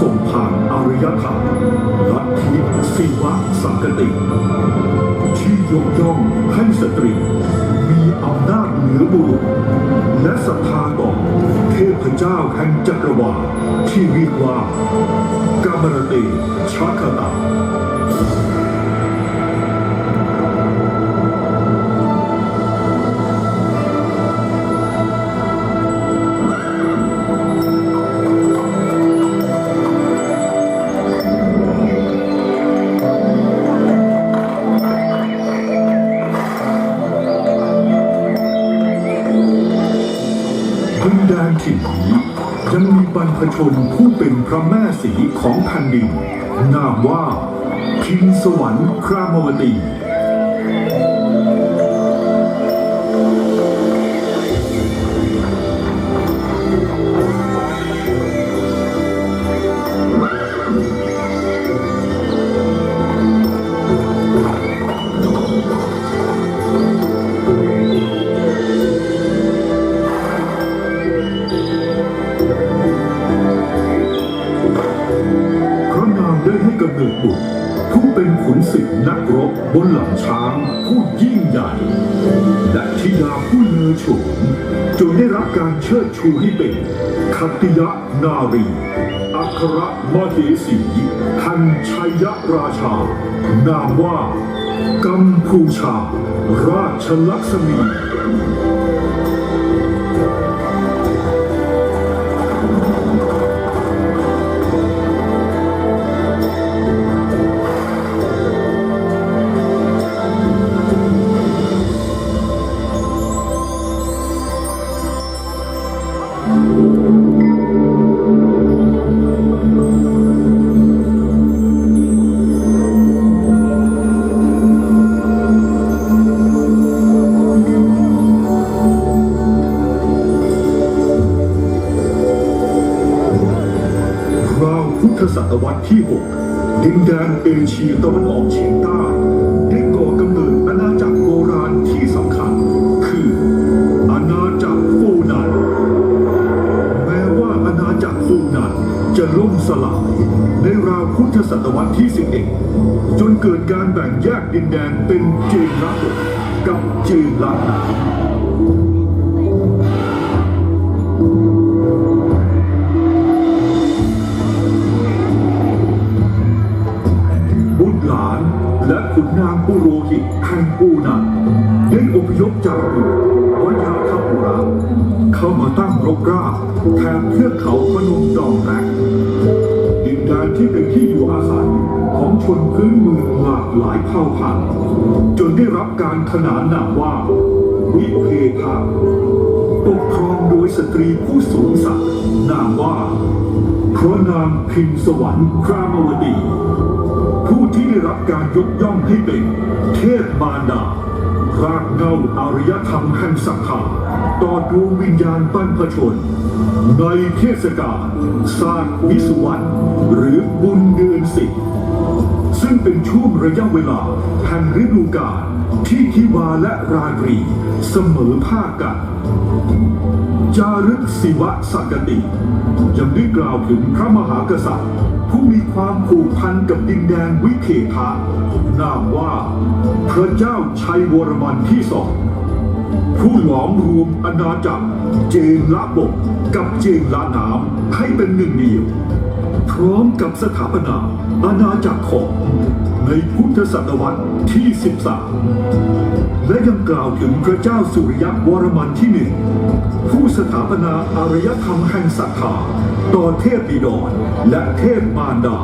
ส่งผ่านอารยธรรมลัทธิศิวะสังกติ ที่ยกย่องให้สตรี มีอำนาจเหนือบุรุษ และศรัทธาต่อเทพเจ้าแห่งจักรวาลที่เรียกว่ากามรติชาคตา ถิ่นนี้ยังมีบรรพชนผู้เป็นพระแม่สีของแผ่นดินนามว่าพิมสวรรค์ครามวตี บนหลังช้างผู้ยิ่งใหญ่ และธิดาผู้เลอโฉมจนได้รับการเชิดชูให้เป็นคัติยนารีอัครมเหสีทันชัยราชา นามว่ากัมพูชา ราชลักษมี ตวรรษที่ 6 ดินแดนเอเชียตะวันออกเฉียงใต้ ได้ก่อกำเนิดอาณาจักรโบราณที่สำคัญ คือ อาณาจักรฟูนันแม้ว่าอาณาจักรฟูนันจะล่มสลาย ในราวพุทธศตวรรษที่ 11 จนเกิดการแบ่งแยกดินแดนเป็นเจนละบกกับเจนละ และขุนนางปุโรหิตแห่งปูนันได้อพยพจากเมืองวยาคปุระเข้ามาตั้งรกรากแทนเทือกเขาพนมดองแรกดินแดนที่เป็นที่อยู่อาศัยของชนพื้นเมืองหลากหลายเผ่าพันธุ์จนได้รับการขนานนามว่า วิเพทาปกครองโดยสตรีผู้สูงศักดิ์นามว่าพระนางพิมสวรรค์ครามวดี ผู้ที่ได้รับการยกย่องให้เป็น เทพมารดารากเหงาอารยธรรมแห่งศรัทธาต่อดวงวิญญาณบรรพชน ในเทศกาลศาสตร์วิสุวรรณหรือบุญเดือนสิบ ซึ่งเป็นช่วงระยะเวลาแห่งฤดูกาลที่ทิวาและราตรีเสมอภาคกัน จารึกศิวะสักติ ยังได้กล่าวถึงพระมหากษัตริย์ ผู้มีความผูกพันกับดินแดนวิเททะนามว่า พระเจ้าชัยวรมันที่สองผู้หลอมรวมอาณาจักรเจนละบกกับเจนละน้ำให้เป็นหนึ่งเดียว พร้อมกับสถาปนาอาณาจักรของ ในพุทธศตวรรษที่ 13 และยังกล่าวถึงพระเจ้าสุริยวรมันที่หนึ่งผู้สถาปนาอารยธรรมแห่งศรัทธาต่อเทพบิดรและเทพมารดา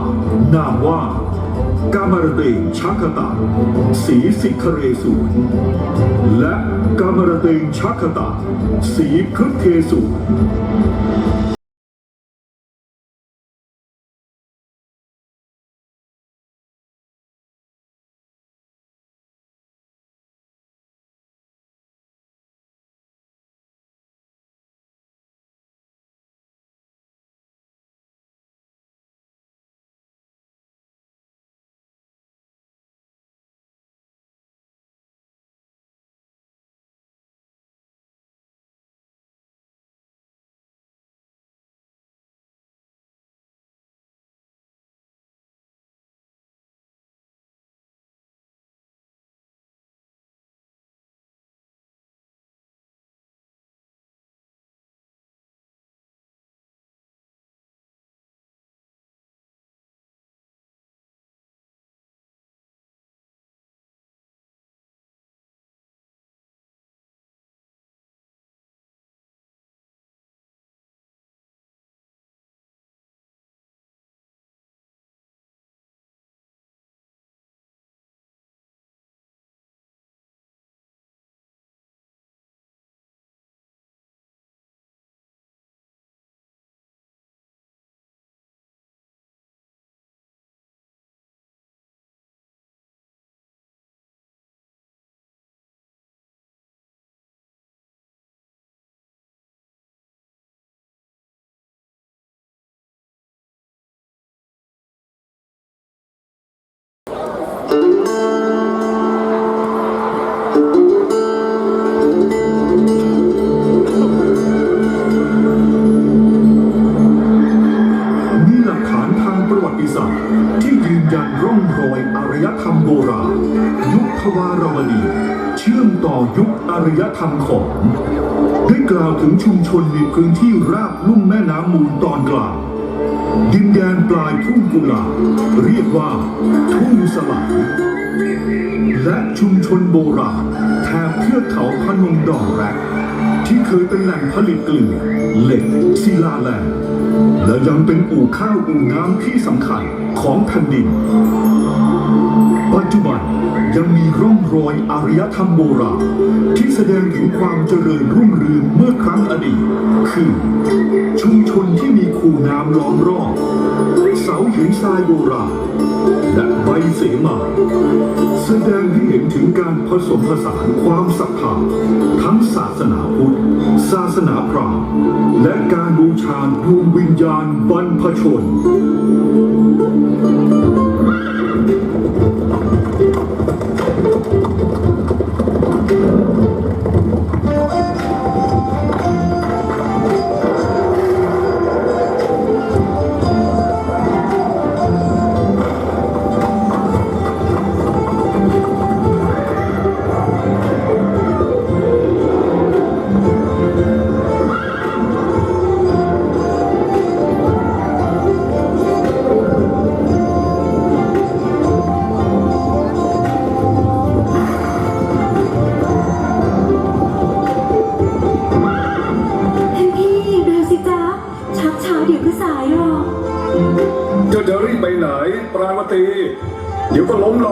นามว่ากามรเตงชักตะสีสิคเรสูรและกามรเตงชักตะสีพฤกเทสูร วารวดี เชื่อมต่อยุคอารยธรรมของ ได้กล่าวถึงชุมชนในพื้นที่ราบลุ่มแม่น้ำมูลตอนกลาง ดินแดนปลายทุ่งกุลาเรียกว่า ทุ่งสลายและชุมชนโบราณแถบเทือกเขาพนมดอกแรกที่เคยเป็นแหล่งผลิตเกลือเหล็กศิลาแรงและยังเป็นอู่ข้าวอู่น้ำที่สำคัญของแผ่นดิน ปัจจุบันยังมีร่องรอยอารยธรรมโบราณที่แสดงถึงความเจริญรุ่งเรืองเมื่อครั้งอดีต คือ ชุมชนที่มีคูน้ำล้อมรอบเสาหินทรายโบราณและใบเสมาแสดงให้เห็นถึงการผสมผสานความศรัทธาทั้งศาสนาพุทธ ศาสนาพราหมณ์และการบูชาดวงวิญญาณบรรพชน เดี๋ยวก็ล้มหร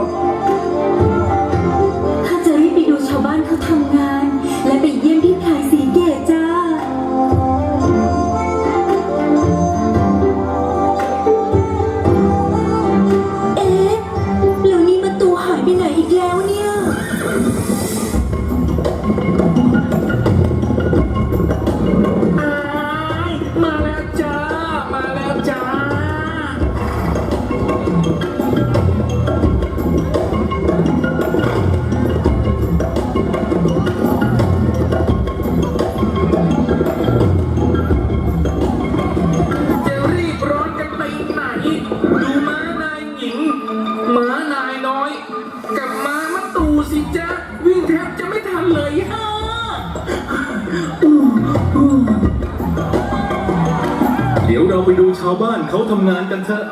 ยวเราไปดูชาวบ้านเขาทำงานกันเถอะ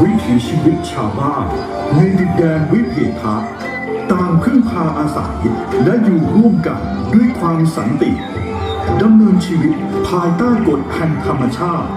วิถีชีวิตชาวบ้านในดินแดนวิเพทะต่างพึ่งพาอาศัยและอยู่ร่วมกันด้วยความสันติดำเนินชีวิตภายใต้กฎแห่งธรรมชาติ